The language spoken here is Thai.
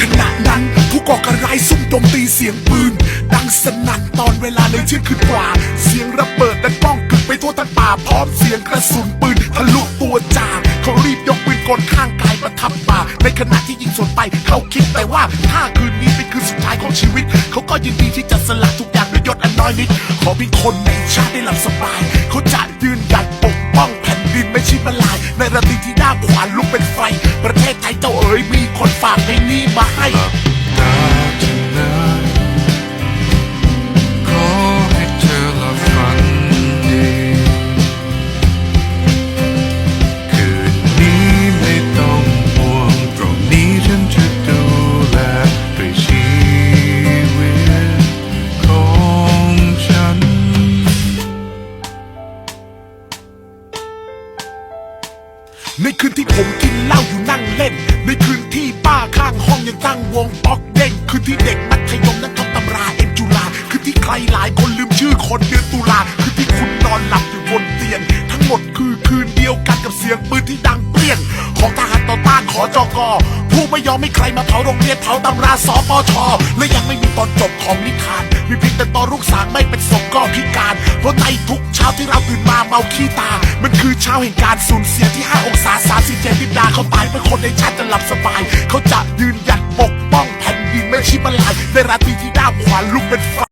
ขณะนั้น ผู้ก่อการร้ายซุ่มโจมตีเสียงปืน ดังสนั่นตอนเวลาในเที่ยงคืนกว่า เสียงระเบิดดังป้องกึกไปทั่วทั้งป่าพร้อมเสียงกระสุนปืนทะลุตัวจ่าเขารีบยกปืนกลข้างกายประทับบ่าในขณะที่ยิงสวนไป เขาคิดแต่ว่าถ้าคืนนี้เป็นคืนสุดท้ายของชีวิต เขาก็ยินดีที่จะสละทุกอย่างด้วยยศอันน้อยนิด ขอเพียงคนในชาติได้หลับสบาย เขาจะยืนหยัด ชิดมาลาย ในระดีที่หน้าขวานลุกเป็นไฟ ประเทศไทยเจ้าเอ๋ยมีคนฝากเพลงนี้มาให้ ในคืนที่ผมกินเหล้าอยู่นั่งเล่น ในคืนที่ป้าข้างห้องยังตั้งวงป๊อกเด้งคืนที่เด็กมัธยมนั้นท่องตำราเอ็นจุฬาคืนที่ใครหลายคนลืมชื่อคนเดือนตุลาคืนที่คุณนอนหลับอยู่บนเตียง ทั้งหมดคือคืนเดียวกันกับเสียงปืนที่ดังเปรี้ยง ของทหารต่อต้านขอจอกอผู้ไม่ยอมให้ใครมาเผาโรงเรียนเผาตำราสปชและยังไม่มีตอนจบของนิทานมีเพียงแต่ตอนลูกสางไม่เป็นศพก็พิการ ราะในทุกเช้าที่เราตื่นมาเมาขี้ตา มันคือเช้าแห่งการสูญเสียที่ 5 องศา37วิดาเขาตายเมื่อคนในชาติจะหลับสบาย เขาจะยืนหยัดปกป้องแผ่นดินไม่ชิบลายในราตรีที่ด้าขวานลุกเป็นไฟ